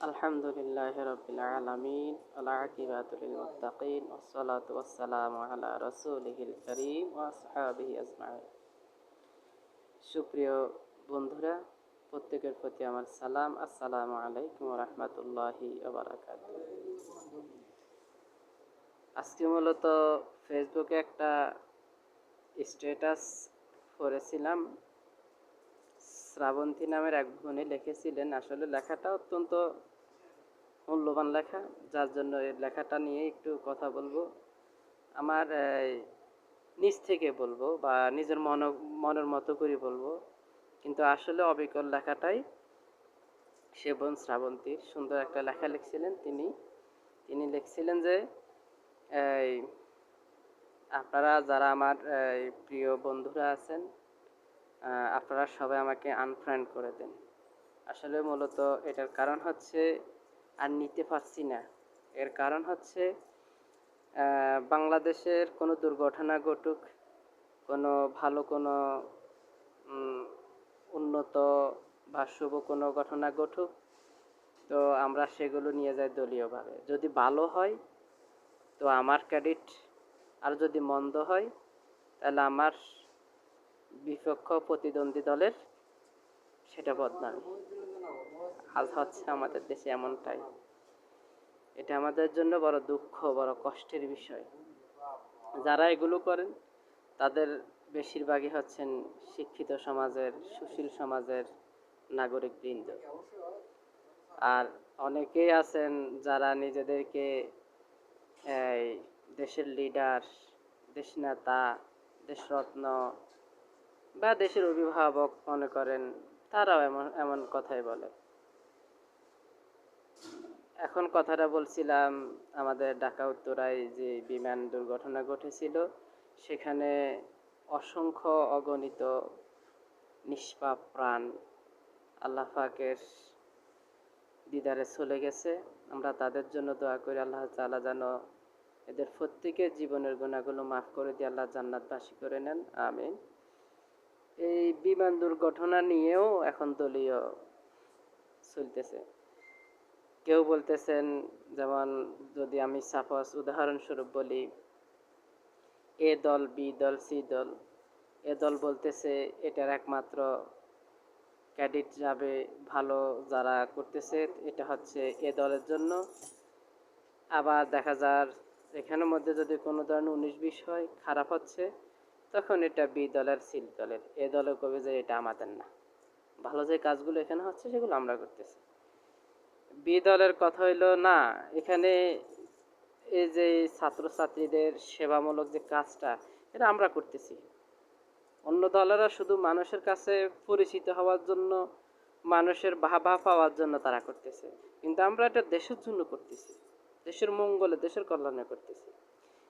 الحمد لله رب العالمين والعاقبة للمتقين والصلاة والسلام على رسوله الكريم وأصحابه أجمعين সুপ্রিয় বন্ধুরা প্রত্যেকের প্রতি আমার সালাম আসসালামু আলাইকুম রহমতুল্লাহি ওবরাকাত আজকে মূলত ফেসবুকে একটা স্ট্যাটাস করেছিলাম শ্রাবন্তী নামের এক বোনে লিখেছিলেন আসলে লেখাটা অত্যন্ত মূল্যবান লেখা, যার জন্য এই লেখাটা নিয়ে একটু কথা বলব। আমার নিজ থেকে বলব বা নিজের মন, মনের মতো করে বলব। কিন্তু আসলে অবিকল লেখাটাই সে বোন শ্রাবন্তীর সুন্দর একটা লেখা লিখছিলেন তিনি। তিনি লিখছিলেন যে, এই, আপনারা যারা আমার প্রিয় বন্ধুরা আছেন আপনারা সবাই আমাকে আনফ্রেন্ড করে দেন। আসলে মূলত এটার কারণ হচ্ছে আর নিতে পারছি না। এর কারণ হচ্ছে বাংলাদেশের কোনো দুর্ঘটনা ঘটুক, কোনো ভালো কোনো উন্নত বা শুভ কোনো ঘটনা ঘটুক, তো আমরা সেগুলো নিয়ে যাই দলীয়ভাবে। যদি ভালো হয়, তো আমার ক্রেডিট, আর যদি মন্দ হয়, তাহলে আমার বিপক্ষ প্রতিদ্বন্দ্বী দলের সেটা বদনামি আজ হচ্ছে আমাদের দেশে এমনটাই। এটা আমাদের জন্য বড় দুঃখ, বড় কষ্টের বিষয়। যারা এগুলো করেন, তাদের বেশিরভাগই হচ্ছেন শিক্ষিত সমাজের, সুশীল সমাজের নাগরিক বৃন্দ আর অনেকেই আছেন যারা নিজেদেরকে এই দেশের লিডার দেশ নেতা দেশরত্ন বা দেশের অভিভাবক মনে করেন তারাও এমন এমন কথাই বলে। এখন কথাটা বলছিলাম আমাদের ঢাকা উত্তরায় যে বিমান দুর্ঘটনা ঘটেছিল, সেখানে অসংখ্য অগণিত নিষ্পাপ প্রাণ আল্লাহ পাকের দিদারে চলে গেছে। আমরা তাদের জন্য দোয়া করি, আল্লাহ তাআলা যেন এদের প্রত্যেকের জীবনের গুণাগুলো মাফ করে দিয়ে আল্লাহ জান্নাত জান্নাতবাসী করে নেন। আমিন। এই বিমান দুর্ঘটনা নিয়েও এখন দলীয় চলতেছে। কেউ বলতেছেন, যেমন যদি আমি সাপোজ উদাহরণস্বরূপ বলি, এ দল, বি দল, সি দল, এ দল বলতেছে এটার একমাত্র ক্যাডিট যাবে ভালো যারা করতেছে, এটা হচ্ছে এ দলের জন্য। আবার দেখা যার, এখানের মধ্যে যদি কোনো ধরনের উনিশ বিশ হয়, খারাপ হচ্ছে। তখন এটা বি দলের সি দলের, এ দলের কবে যে এটা আমাদের না। ভালো যে কাজগুলো এখানে হচ্ছে সেগুলো আমরা করতেছি। বি দলের কথা হইল, না, এখানে এই যে ছাত্রছাত্রীদের সেবামূলক যে কাজটা, এটা আমরা করতেছি। অন্য দলেরা শুধু মানুষের কাছে পরিচিত হওয়ার জন্য, মানুষের বাহবা পাওয়ার জন্য তারা করতেছে। কিন্তু আমরা এটা দেশের জন্য করতেছি। দেশের মঙ্গলে, দেশের কল্যাণে করতেছি।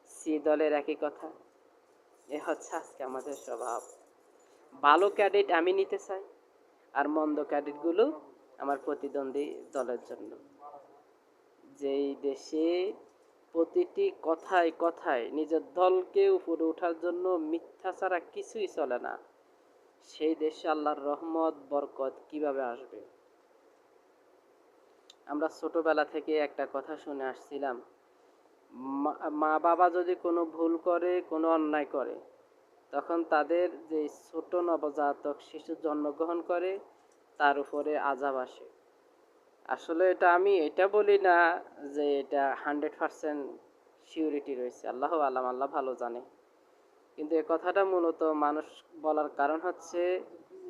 সি দলের একই কথা। এ হচ্ছে আজকে আমাদের স্বভাব। ভালো ক্যাডেট আমি নিতে চাই আর মন্দ ক্যাডেটগুলো আমার প্রতিদ্বন্দ্বী দলের জন্য। যেই দেশে প্রতিটি কথায় কথায় নিজের দলকে উপরে ওঠার জন্য মিথ্যা ছাড়া কিছুই চলে না। সেই দেশে আল্লাহর রহমত, বরকত কীভাবে আসবে? আমরা ছোটবেলা থেকে একটা কথা শুনে আসছিলাম মা- বাবা যদি কোনো ভুল করে, কোনো অন্যায় করে, তখন তাদের যে ছোট নবজাতক শিশু জন্মগ্রহণ করে, তার উপরে আজাব আসে। আসলে এটা আমি এটা বলি না যে এটা হান্ড্রেড পারসেন্ট সিউরিটি রয়েছে। আল্লাহ আলাম, আল্লাহ ভালো জানে। কিন্তু এ কথাটা মূলত মানুষ বলার কারণ হচ্ছে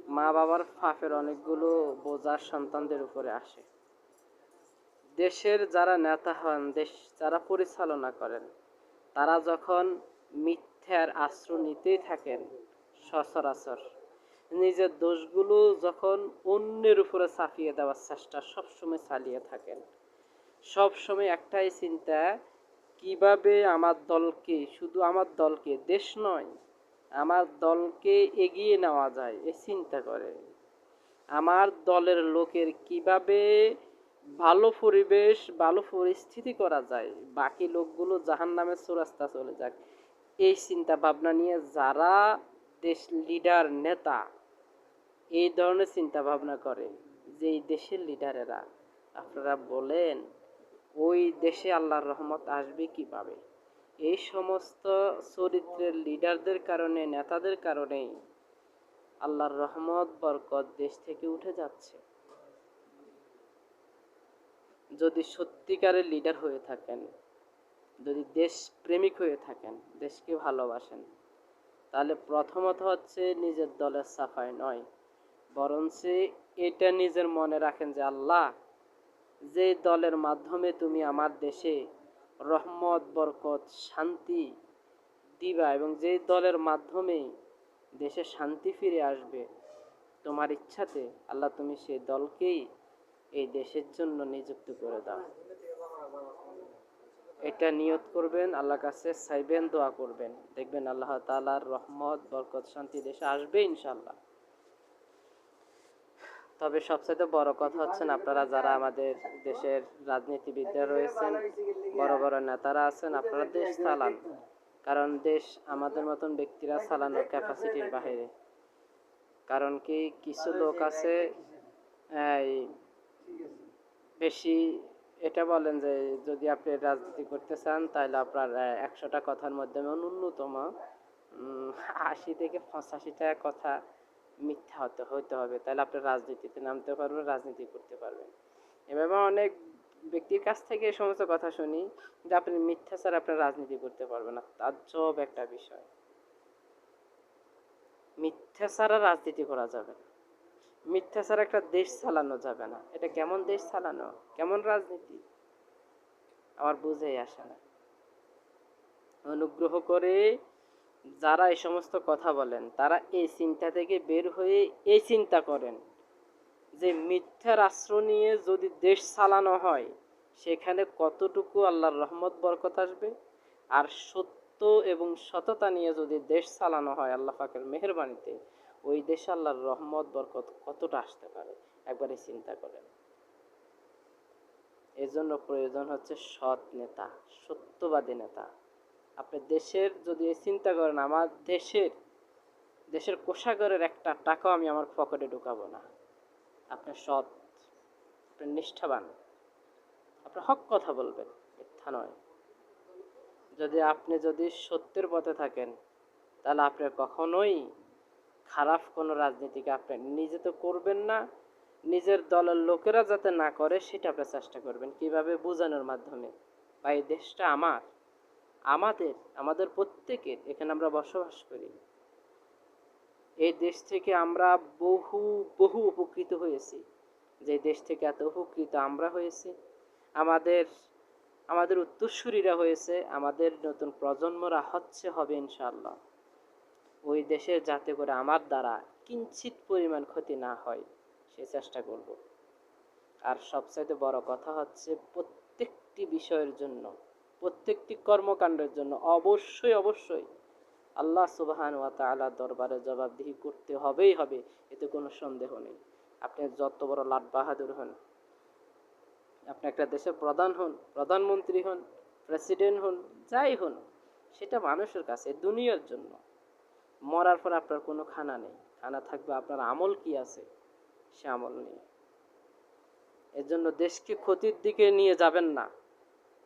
মা বাবার ফাফের অনেকগুলো বোঝার সন্তানদের উপরে আসে। দেশের যারা নেতা হন, দেশ যারা পরিচালনা করেন, তারা যখন মিথ্যার আশ্রয় নিতেই থাকেন সচরাচর, নিজের দোষগুলো যখন অন্যের উপরে চাপিয়ে দেওয়ার চেষ্টা সবসময় চালিয়ে থাকেন। সবসময় একটাই চিন্তা, কীভাবে আমার দলকে, শুধু আমার দলকে, দেশ নয়, আমার দলকে এগিয়ে নেওয়া যায় এ চিন্তা করে। আমার দলের লোকের কীভাবে ভালো পরিবেশ, ভালো পরিস্থিতি করা যায়। বাকি লোকগুলো জাহান নামের চোরাস্তা চলে যাক। এই চিন্তা ভাবনা নিয়ে যারা দেশ লিডার নেতা, এই ধরনের চিন্তা ভাবনা করে যে এই দেশের লিডারেরা আপনারা বলেন, ওই দেশে আল্লাহর রহমত আসবে কীভাবে? এই সমস্ত চরিত্রের লিডারদের কারণে, নেতাদের কারণেই আল্লাহর রহমত বরকত দেশ থেকে উঠে যাচ্ছে। যদি সত্যিকারের লিডার হয়ে থাকেন, যদি দেশ প্রেমিক হয়ে থাকেন, দেশকে ভালোবাসেন, তাহলে প্রথমত হচ্ছে নিজের দলের সাফাই নয়, বরঞ্চ এটা নিজের মনে রাখেন যে, আল্লাহ, যে দলের মাধ্যমে তুমি আমার দেশে রহমত, বরকত, শান্তি দিবা এবং যে দলের মাধ্যমে দেশে শান্তি ফিরে আসবে, তোমার ইচ্ছাতে আল্লাহ তুমি সেই দলকেই এই দেশের জন্য নিযুক্ত করে দাও। এটা নিয়ত করবেন, আল্লাহর কাছে চাইবেন, দোয়া করবেন। দেখবেন আল্লাহ তাআলার রহমত, বরকত, শান্তি দেশে আসবে ইনশাল্লাহ তবে সবচেয়ে বড় কথা হচ্ছেন আপনারা যারা আমাদের দেশের রাজনীতিবিদরা রয়েছেন, বড় বড় নেতারা আছেন, আপনারা দেশ চালান। কারণ দেশ আমাদের মতন ব্যক্তিরা চালানোর ক্যাপাসিটির বাইরে কারণ কি, কিছু লোক আছে, এই বেশি এটা বলেন যে যদি আপনি রাজনীতি করতে চান, তাহলে আপনার একশোটা কথার মধ্যে ন্যূনতম আশি থেকে পঁচাশিটা কথা মিথ্যা হতে হতে হবে। তাহলে আপনি রাজনীতিতে নামতে পারবেন, রাজনীতি করতে পারবেন। এভাবে অনেক ব্যক্তির কাছ থেকে এই সমস্ত কথা শুনি যে আপনি মিথ্যা ছাড়া আপনি রাজনীতি করতে পারবেন না। তাজ্জব একটা বিষয়। মিথ্যা ছাড়া রাজনীতি করা যাবে না। মিথ্যা ছাড়া একটা দেশ চালানো যাবে না। এটা কেমন দেশ চালানো? কেমন রাজনীতি? আমার বুঝেই আসে না। অনুগ্রহ করে যারা এই সমস্ত কথা বলেন, তারা এই চিন্তা থেকে বের হয়ে এই চিন্তা করেন যে মিথ্যার আশ্রয় নিয়ে যদি দেশ চালানো হয়, সেখানে কতটুকু আল্লাহর রহমত, বরকত আসবে? আর সত্য এবং সততা নিয়ে যদি দেশ চালানো হয় আল্লাহ পাকের মেহরবানিতে ওই দেশে আল্লাহর রহমত, বরকত কতটা আসতে পারে? একবারে চিন্তা করেন। এজন্য প্রয়োজন হচ্ছে সৎ নেতা, সত্যবাদী নেতা। আপনি দেশের যদি চিন্তা করেন, আমার দেশের দেশের কোষাগারের একটা টাকাও আমি আমার পকেটে ঢুকাবো না। আপনি সৎ, আপনি নিষ্ঠাবান। আপনি হক কথা বলবেন, মিথ্যা নয়। যদি আপনি যদি সত্যের পথে থাকেন, তাহলে আপনি কখনোই খারাপ কোনো রাজনীতিকে আপনি নিজে তো করবেন না, নিজের দলের লোকেরা যাতে না করে সেটা আপনি চেষ্টা করবেন। কীভাবে? বোঝানোর মাধ্যমে। বা এই দেশটা আমার। আমাদের আমাদের প্রত্যেকের, এখানে আমরা বসবাস করি। এই দেশ থেকে আমরা বহু বহু উপকৃত হয়েছি। যে দেশ থেকে এত উপকৃত আমরা হয়েছি। আমাদের আমাদের উত্তরসূরিরা হয়েছে। আমাদের নতুন প্রজন্মরা হচ্ছে, হবে ইনশাআল্লাহ। ওই দেশের যাতে করে আমার দ্বারা কিঞ্চিত পরিমাণ ক্ষতি না হয়, সে চেষ্টা করব। আর সবচাইতে বড় কথা হচ্ছে প্রত্যেকটি বিষয়ের জন্য, প্রত্যেকটি কর্মকাণ্ডের জন্য অবশ্যই অবশ্যই আল্লাহ সুবাহান ওয়া তাআলা দরবারে জবাবদিহি করতে হবেই হবে, এতে কোনো সন্দেহ নেই। আপনি যত বড় লাট বাহাদুর হন, আপনি একটা দেশের প্রধান হন, প্রধানমন্ত্রী হন, প্রেসিডেন্ট হন, যাই হন, সেটা মানুষের কাছে, দুনিয়ার জন্য। মরার পর আপনার কোনো খানা নেই। খানা থাকবে আপনার আমল কি আছে? সে আমল নেই এর জন্য দেশকে ক্ষতির দিকে নিয়ে যাবেন না।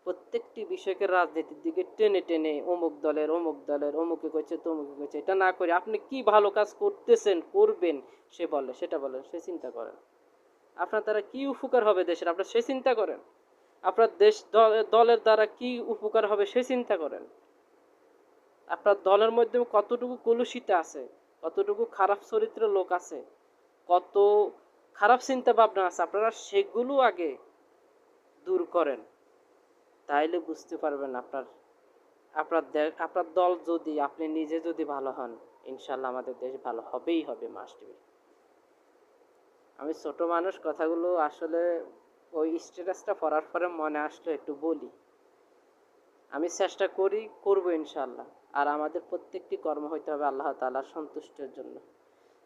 প্রত্যেকটি বিষয়কে রাজনীতির দিকে টেনে টেনে অমুক দলের অমুক দলের, অমুকে করছে, তমুকে করছে। এটা না করে আপনি কি ভালো কাজ করতেছেন, করবেন? সে বলে, সেটা বলেন সে চিন্তা করেন। আপনার দ্বারা কি উপকার হবে দেশের? আপনার সে চিন্তা করেন। আপনার দেশ দলের দ্বারা কি উপকার হবে সে চিন্তা করেন। আপনার দলের মধ্যে কতটুকু কলুষিতা আছে, কতটুকু খারাপ চরিত্রের লোক আছে, কত খারাপ চিন্তা ভাবনা আছে, আপনারা সেগুলো আগে দূর করেন। তাইলে বুঝতে পারবেন আপনার আপনার আপনার দল যদি, আপনি নিজে যদি ভালো হন ইনশাল্লাহ আমাদের দেশ ভালো হবেই হবে মাস্ট বি আমি ছোট মানুষ, কথাগুলো আসলে ওই স্ট্যাটাসটা পড়ার পরে মনে আসলো একটু বলি। আমি চেষ্টা করি, করব ইনশাল্লাহ আর আমাদের প্রত্যেকটি কর্ম হইতে হবে আল্লাহ তাআলার সন্তুষ্টের জন্য।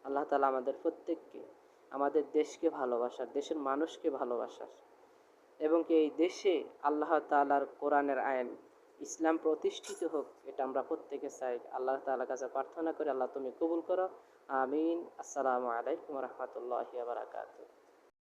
আল্লাহ তাআলা আমাদের প্রত্যেককে, আমাদের দেশকে ভালোবাসার, দেশের মানুষকে ভালোবাসার। এবং কি এই দেশে আল্লাহ তাআলার কোরআনের আইন, ইসলাম প্রতিষ্ঠিত হোক, এটা আমরা প্রত্যেকে চাই। আল্লাহ তাআলার কাছে প্রার্থনা করি, আল্লাহ তুমি কবুল করো। আমিন। আসসালামু আলাইকুম রহমতুল্লাহ বারাকাতুহ।